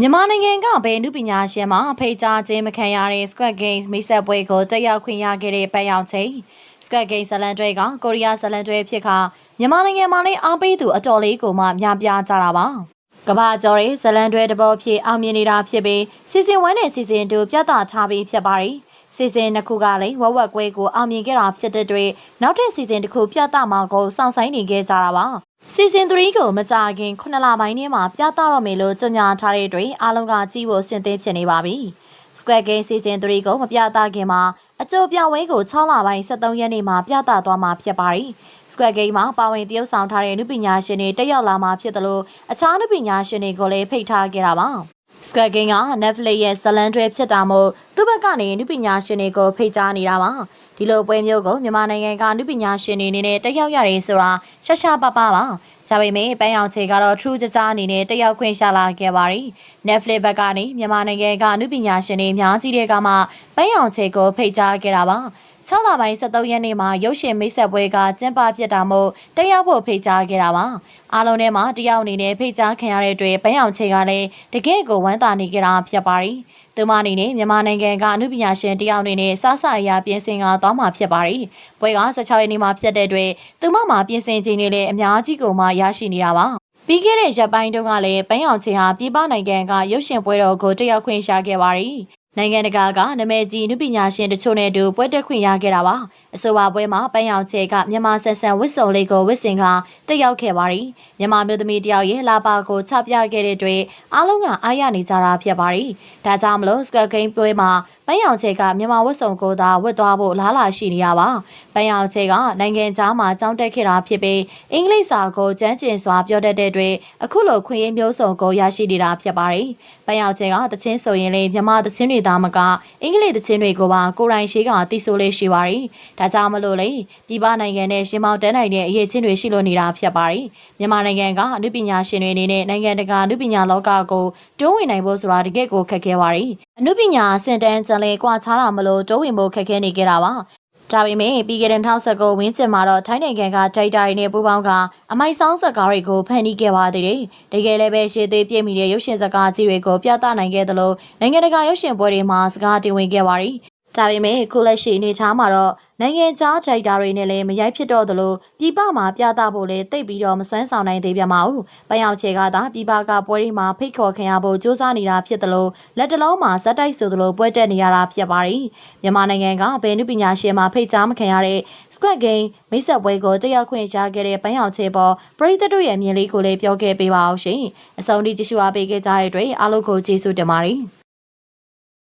မြန်မာနိုင်ငံကဘယ်နုပညာရှင်မှဖိတ်ကြားခြင်းမခံရတဲ့ Squid Game မိတ်ဆက်ပွဲကိုတက်ရောက်ခွင့်ရခဲ့တဲ့ပတ်ရောက်ချိန် Squid Game ဇလန်တွဲကကိုရီးယားဇလန်တွဲဖြစ်ခါမြန်မာနိုင်ငံမှာလည်းအားပေးသူအတော်လေးကိုမှများပြားကြတာပါကဘာကျော်ရဲ့ဇလန်တွဲတဘောဖြစ်အောင်မြင်နေတာဖြစ်ပြီးစီစဉ်1နဲ့စီစဉ်2ပြသထားပြီးဖြစ်ပါတယ်စီစဉ်နှစ်ခုကလည်းဝက်ဝက်ကွဲကိုအောင်မြင်ခဲ့တာဖြစ်တဲ့အတွက်နောက်ထပ်စီစဉ်တစ်ခုပြသမှာကိုစောင့်ဆိုင်နေခဲ့ကြတာပါ စီစဉ်3ကိုမကြခင်9လပိုင်းထဲမှာပြသတော့မယ်လို့ကြေညာထားတဲ့အတွက်အားလုံးကကြည့်ဖို့စင်သင့်ဖြစ်နေပါပြီ။ Square Game Season 3ကိုမပြသခင်မှာအကျိုးပြဝဲကို6လပိုင်း23ရက်နေ့မှာပြသသွားမှာဖြစ်ပါတယ်။ Square Game မှာပါဝင်တရုပ်ဆောင်ထားတဲ့နုပညာရှင်တွေတက်ရောက်လာမှာဖြစ်တယ်လို့အခြားနုပညာရှင်တွေကိုလည်းဖိတ်ထားခဲ့တာပါ။ Square Game က Netflix ရဲ့ဇလန်တွဲဖြစ်တာမို့သူ့ဘက်ကနေနုပညာရှင်တွေကိုဖိတ်ကြားနေတာပါ ဒီလိုပွဲမျိုးကိုမြန်မာနိုင်ငံကနုပညာရှင်တွေအနေနဲ့တက်ရောက်ရတယ်ဆိုတာရှာရှာပပပါဒါပေမဲ့ပန်းအောင်ချေကတော့ True ကြကြအနေနဲ့တက်ရောက်ခွင့်ရလာခဲ့ပါတယ် Netflix ဘက်ကနေမြန်မာနိုင်ငံကအနုပညာရှင်တွေအများကြီးတဲ့ကမှပန်းအောင်ချေကိုဖိတ်ကြားခဲ့တာပါ 6လပိုင်း23ရက်နေ့မှာရုပ်ရှင်မိတ်ဆက်ပွဲကကျင်းပဖြစ်တာမို့တက်ရောက်ဖို့ဖိတ်ကြားခဲ့တာပါအားလုံးထဲမှာတယောက်အနေနဲ့ဖိတ်ကြားခံရတဲ့အတွက်ပန်းအောင်ချေကလည်းတကယ့်ကိုဝမ်းသာနေကြတာဖြစ်ပါတယ်သူမအနေနဲ့မြန်မာနိုင်ငံကအမှုပညာရှင်တယောက်အနေနဲ့စားစာအရာပြင်ဆင်ကသွားမှာဖြစ်ပါတယ်။ပွဲက16ရက်နေ့မှာဖြစ်တဲ့အတွက်သူမမှာပြင်ဆင်ခြင်းတွေလည်းအများကြီးကိုမှရရှိနေတာပါ။ပြီးခဲ့တဲ့ရက်ပိုင်းတုန်းကလည်းပန်းအောင်ချင်းဟာပြည်ပနိုင်ငံကရုပ်ရှင်ပွဲတော်ကိုတက်ရောက်ခွင့်ရခဲ့ပါတယ်။ နိုင်ငံတကာကနာမည်ကြီးနုပညာရှင်တချို့နဲ့တူပွဲတက်ခွင့်ရခဲ့တာပါအဆိုပါပွဲမှာပန်းရောင်ချေကမြန်မာဆက်ဆန်ဝစ်စုံလေးကိုဝစ်စင်ကတက်ရောက်ခဲ့ပါတယ်မြန်မာမျိုးသမီးတယောက်ရဲ့လာပါကိုချပြခဲ့တဲ့အတွက်အားလုံးကအားရနေကြတာဖြစ်ပါတယ်ဒါကြောင့်မလို့ Square Game ပွဲမှာ ပန်းရောင်ချေကမြန်မာဝတ်စုံကိုသာဝတ်သွားဖို့လားလာရှိနေရပါပန်းရောင်ချေကနိုင်ငံခြားမှာကြောင်းတက်ခဲ့တာဖြစ်ပြီးအင်္ဂလိပ်စာကိုကျမ်းကျင်စွာပြောတတ်တဲ့အတွက်အခုလိုခွင့်ရမျိုးစုံကိုရရှိနေတာဖြစ်ပါတယ်ပန်းရောင်ချေကတချင်းဆိုရင်လေမြန်မာတချင်းတွေသားမကအင်္ဂလိပ်သချင်းတွေကိုပါကိုရိုင်းရှိကသိဆိုလေးရှိပါတယ်။ဒါကြောင့်မလို့လေပြည်ပနိုင်ငံနဲ့ရှင်မောင်တန်းနိုင်တဲ့အရေးချင်းတွေရှိလို့နေတာဖြစ်ပါတယ်။မြန်မာနိုင်ငံကအနုပညာရှင်တွေအနေနဲ့နိုင်ငံတကာအနုပညာလောကကိုတိုးဝင်နိုင်ဖို့ဆိုတာတကယ့်ကိုခက်ခဲပါတယ်။ အနုပညာအဆင့်တန်းကျန်လေကွာခြားတာမလို့တိုးဝင်ဖို့ခက်ခဲနေကြတာပါ။ဒါပေမဲ့ပြီးခဲ့တဲ့2019ဝင်းကျင်မှာတော့ထိုင်းနိုင်ငံကဒိုက်တာတွေနဲ့ပူးပေါင်းကအမိုက်ဆောင်ဇကားတွေကိုဖန်တီးခဲ့ပါသေးတယ်။တကယ်လည်းပဲရှေ့သေးပြည့်မီတဲ့ရုပ်ရှင်ဇကားကြီးတွေကိုပြသနိုင်ခဲ့သလိုနိုင်ငံတကာရုပ်ရှင်ပွဲတွေမှာစကားတင်ဝင်ခဲ့ပါရီ။ ဒါပေမဲ့ခုလက်ရှိအနေထားမှာတော့နိုင်ငံခြားဒိုက်တာတွေနဲ့လည်းမရိုက်ဖြစ်တော့သလိုပြည်ပမှာပြသဖို့လည်းတိတ်ပြီးတော့မစွမ်းဆောင်နိုင်သေးပြန်ပါဘူး။ပန်းရောက်ချေကသာပြည်ပကပွဲတွေမှာဖိတ်ခေါ်ခံရဖို့ကြိုးစားနေတာဖြစ်သလိုလက်တလုံးမှာဇက်တိုက်ဆိုသလိုပွဲတက်နေရတာဖြစ်ပါတယ်။မြန်မာနိုင်ငံကဘယ်နုပညာရှင်မှဖိတ်ကြားမခံရတဲ့ Squid Game မိတ်ဆက်ပွဲကိုတက်ခွင့်ရခဲ့တဲ့ပန်းရောက်ချေပေါ်ပရိသတ်တို့ရဲ့မြင်လေးကိုလည်းပြောခဲ့ပေးပါအောင်ရှင်။အဆုံးထိကြည့်ရှုအားပေးခဲ့ကြတဲ့အတွက်အားလုံးကိုကျေးဇူးတင်ပါတယ်။